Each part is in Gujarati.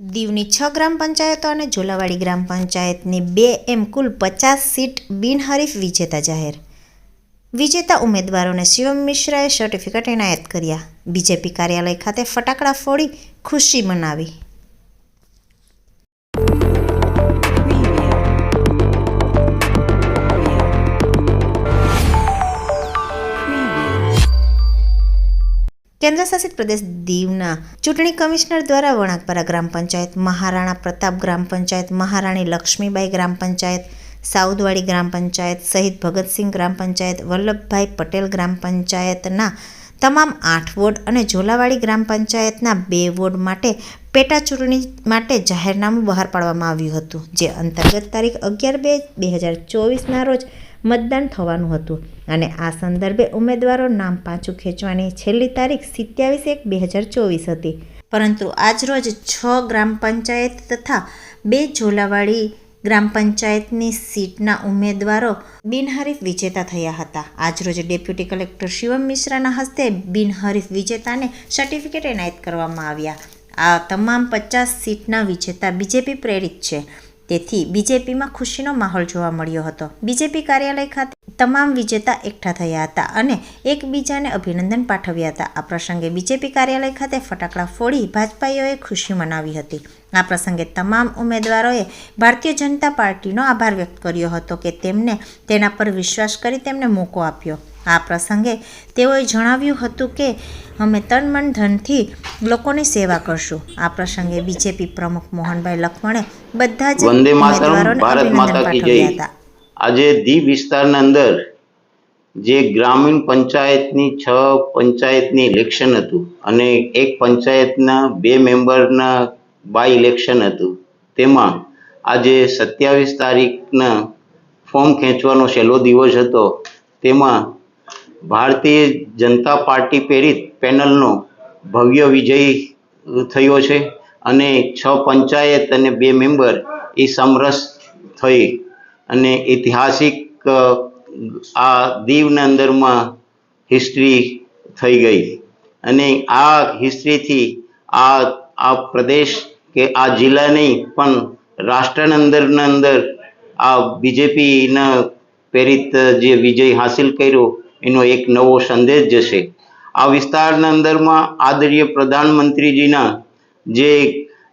દીવની છ ગ્રામ પંચાયતો અને ઝોલાવાડી ગ્રામ પંચાયતની બે એમ કુલ પચાસ સીટ બિનહરીફ વિજેતા જાહેર. વિજેતા ઉમેદવારોને શિવમ મિશ્રાએ સર્ટિફિકેટ એનાયત કર્યા. બીજેપી કાર્યાલય ખાતે ફટાકડા ફોડી ખુશી મનાવી. કેન્દ્રશાસિત પ્રદેશ દીવના ચૂંટણી કમિશનર દ્વારા વણાકપરા ગ્રામ પંચાયત, મહારાણા પ્રતાપ ગ્રામ પંચાયત, મહારાણી લક્ષ્મીબાઈ ગ્રામ પંચાયત, સાઉદવાડી ગ્રામ પંચાયત, શહીદ ભગતસિંહ ગ્રામ પંચાયત, વલ્લભભાઈ પટેલ ગ્રામ પંચાયતના તમામ આઠ વોર્ડ અને ઝોલાવાડી ગ્રામ પંચાયતના બે વોર્ડ માટે પેટા ચૂંટણી માટે જાહેરનામું બહાર પાડવામાં આવ્યું હતું, જે અંતર્ગત તારીખ અગિયાર બે બે હજાર ચોવીસના રોજ મતદાન થવાનું હતું અને આ સંદર્ભે ઉમેદવારો નામ પાછું ખેંચવાની છેલ્લી તારીખ સિત્યાવીસ એક બે હજાર ચોવીસ હતી. પરંતુ આજરોજ છ ગ્રામ પંચાયત તથા બે ઝોલાવાડી ગ્રામ પંચાયતની સીટના ઉમેદવારો બિનહરીફ વિજેતા થયા હતા. આજરોજ ડેપ્યુટી કલેક્ટર શિવમ મિશ્રાના હસ્તે બિનહરીફ વિજેતાને સર્ટિફિકેટ એનાયત કરવામાં આવ્યા. આ તમામ પચાસ સીટના વિજેતા બીજેપી પ્રેરિત છે. તેથી બીજેપીમાં ખુશીનો માહોલ જોવા મળ્યો હતો. બીજેપી કાર્યાલય ખાતે તમામ વિજેતા એકઠા થયા હતા અને એકબીજાને અભિનંદન પાઠવ્યા હતા. આ પ્રસંગે બીજેપી કાર્યાલય ખાતે ફટાકડા ફોડી ભાજપાઈઓએ ખુશી મનાવી હતી. આ પ્રસંગે તમામ ઉમેદવારોએ ભારતીય જનતા પાર્ટીનો આભાર વ્યક્ત કર્યો હતો કે તેમને તેના પર વિશ્વાસ કરી તેમને મોકો આપ્યો. આ પ્રસંગે તેઓએ જણાવ્યું હતું કે અમે તન મન ધનથી લોકોની સેવા કરશું. આ પ્રસંગે બીજેપી પ્રમુખ મોહનભાઈ લખમણે બધા જ વંદે માતરમ ભારત માતા કી જય. આજે દીવ વિસ્તારના અંદર જે ગ્રામીણ પંચાયતની છ પંચાયતની ઇલેક્શન હતું અને એક પંચાયતના બે મેમ્બરના બાય ઇલેક્શન હતું તેમાં આજે સત્યાવીસ તારીખના ફોર્મ ખેંચવાનો છેલ્લો દિવસ હતો તેમાં ભારતીય જનતા પાર્ટી પ્રેરિત પેનલનો ભવ્ય વિજય થયો છે અને છ પંચાયત અને બે મેમ્બર એ સમરસ થઈ અને ઐતિહાસિક આ દીવના અંદરમાં હિસ્ટ્રી થઈ ગઈ. અને આ હિસ્ટ્રીથી આ આ પ્રદેશ કે આ જિલ્લા નહીં, પણ રાષ્ટ્રના અંદરના અંદર આ બીજેપીના પ્રેરિત જે વિજય હાસિલ કર્યો એનો એક નવો સંદેશ જશે આ વિસ્તારના અંદરમાં આદરીય પ્રધાનમંત્રીજીના જે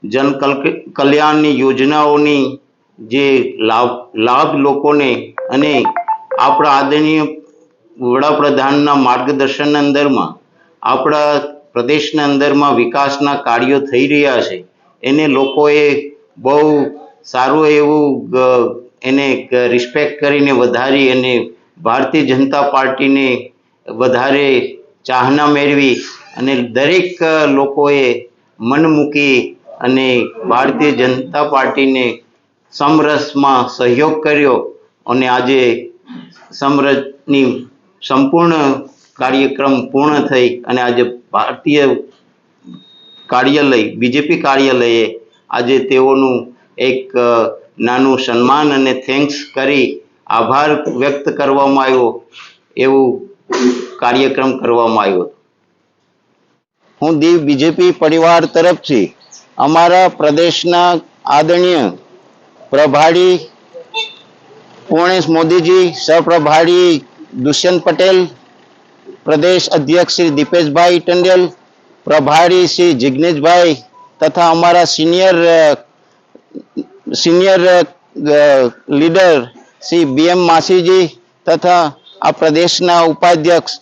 જન કલ્યાણની યોજનાઓની જે લાભ લાભ લોકોને અને આપણા આદરણીય વડાપ્રધાનના માર્ગદર્શનના અંદરમાં, આપણા પ્રદેશના અંદરમાં વિકાસના કાર્યો થઈ રહ્યા છે. એને લોકોએ બહુ સારું એવું એને રિસ્પેક્ટ કરીને વધારી અને ભારતીય જનતા પાર્ટીને વધારે ચાહના મેળવી અને દરેક લોકોએ મન મૂકી અને ભારતીય જનતા પાર્ટીને સમરસમાં સહયોગ કર્યો અને આજે સમરસની સંપૂર્ણ કાર્યક્રમ પૂર્ણ થઈ અને આજે ભારતીય કાર્યાલય, બીજેપી કાર્યાલયે આજે તેઓનું એક નાનું સન્માન અને થેન્ક્સ કરી આભાર વ્યક્ત કરવામાં આવ્યો, એવું કાર્યક્રમ કરવામાં આવ્યો હું દીવ બીજેપી પરિવાર તરફથી અમારા પ્રદેશના આદરણીય પ્રભારી પૂર્ણેશ મોદીજી, સહપ્રભારી દુષ્યંત પટેલ, પ્રદેશ અધ્યક્ષ શ્રી દીપેશભાઈ ટંડેલ, પ્રભારી શ્રી જિજ્ઞેશભાઈ તથા અમારા senior senior leader Shri B M માસીજી તથા આ પ્રદેશના ઉપાધ્યક્ષ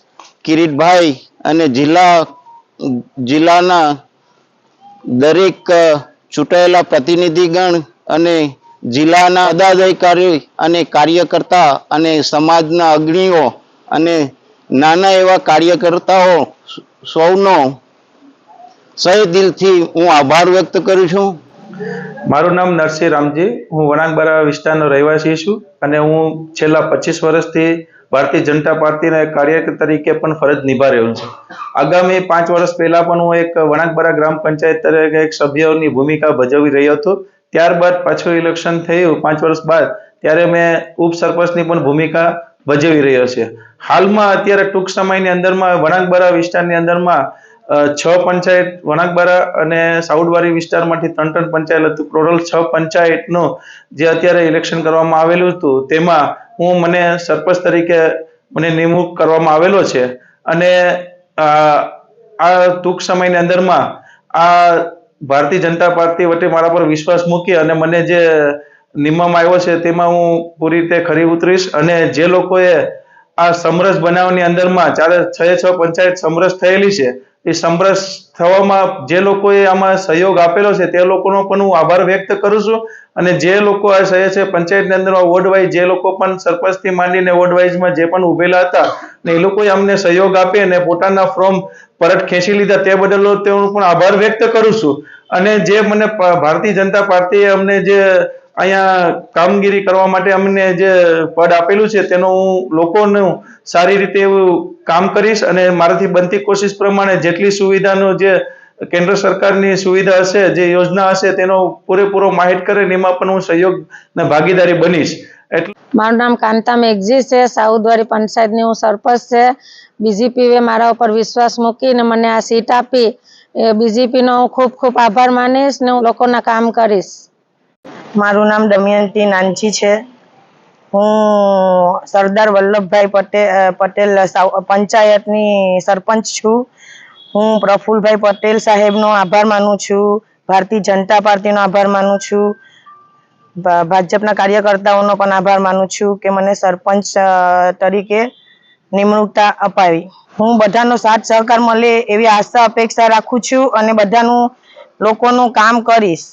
કિરીટભાઈ અને જિલ્લા, જિલ્લાના દરેક ચૂંટાયેલા પ્રતિનિધિગણ અને જિલ્લાના પદાધિકારી અને કાર્યકર્તા અને સમાજના અગ્રણીઓ અને નાના એવા કાર્યકર્તાઓ સૌનો સહે દિલથી હું આભાર વ્યક્ત કરું છું. મારું નામ નરસિંહ રામજી. હું વણાકબરા વિસ્તારનો રહેવાસી છું અને હું છેલ્લા પચીસ વર્ષથી ભારતીય જનતા પાર્ટીના કાર્યકર તરીકે પણ ફરજ નિભા રહ્યો છું. આગામી પાંચ વર્ષ પહેલા પણ હું એક વણાકબરા ગ્રામ પંચાયત તરીકે એક સભ્યની ભૂમિકા ભજવી રહ્યો હતો. ત્યારબાદ પાછું ઇલેક્શન થયું, પાંચ વર્ષ બાદ, ત્યારે મેં ઉપસરપંચની પણ ભૂમિકા ભજવી રહ્યો છે. હાલમાં અત્યારે ટૂંક સમયની અંદરમાં વણાકબરા વિસ્તારની અંદરમાં છ પંચાયત, વણાકબારા અને સાઉડવારી વિસ્તારમાંથી ત્રણ ત્રણ પંચાયત હતું. ટોટલ છ પંચાયતનું જે અત્યારે ઇલેક્શન કરવામાં આવેલું હતું, તેમાં હું મને સરપંચ તરીકે મને નિમણૂક કરવામાં આવેલો છે. અને આ ટૂંક સમયની અંદરમાં આ ભારતીય જનતા પાર્ટી વટે મારા પર વિશ્વાસ મૂકી અને મને જે નિમવામાં આવ્યો છે, તેમાં હું પૂરી રીતે ખરી ઉતરીશ. અને જે લોકોએ આ સમરસ બનાવની અંદરમાં ચારે છ છ પંચાયત સમરસ થયેલી છે એ સમરસ થવામાં જે લોકોએ આમાં સહયોગ આપેલો છે, તે લોકોનો પણ હું આભાર વ્યક્ત કરું છું. અને જે લોકો આ સહે છે, પંચાયતની અંદર વોર્ડ વાઇઝ, જે લોકો પણ સરપંચથી માંડીને વોર્ડ જે પણ ઉભેલા હતા ને એ લોકોએ અમને સહયોગ આપી અને પોતાના ફોર્મ પરત ખેંચી લીધા, તે બદલ તેનો પણ આભાર વ્યક્ત કરું છું. અને જે મને ભારતીય જનતા પાર્ટીએ અમને જે અહીંયા કામગીરી કરવા માટે અમને જે પદ આપેલું છે, તેનો હું લોકોનું સારી રીતે એવું કામ કરીશ અને મારાથી બનતી કોશિશ પ્રમાણે જેટલી સુવિધાનો જે કેન્દ્ર સરકારની સુવિધા હશે, જે યોજના હશે, તેનો પૂરેપૂરો માહિત કરે એમાં પણ હું સહયોગ ને ભાગીદારી બનીશ. એટલે મારું નામ કાંતા મેઘજી છે સાઉદવાડી પંચાયતની હું સરપંચ છે. બીજીપીએ મારા ઉપર વિશ્વાસ મૂકીને મને આ સીટ આપી. એ બીજીપીનો હું ખૂબ ખૂબ આભાર માનીશ ને હું લોકોના કામ કરીશ. મારું નામ દમયંતી નાનજી છે. હું સરદાર વલ્લભભાઈ પટેલ પંચાયતની સરપંચ છું. હું પ્રફુલભાઈ પટેલ સાહેબનો આભાર માનું છું. ભારતીય જનતા પાર્ટીનો આભાર માનું છું. ભાજપના કાર્યકર્તાઓનો પણ આભાર માનું છું કે મને સરપંચ તરીકે નિમણૂકતા અપાવી. હું બધાનો સાથ સહકાર મળે એવી આશા, અપેક્ષા રાખું છું અને બધાનું લોકોનું કામ કરીશ.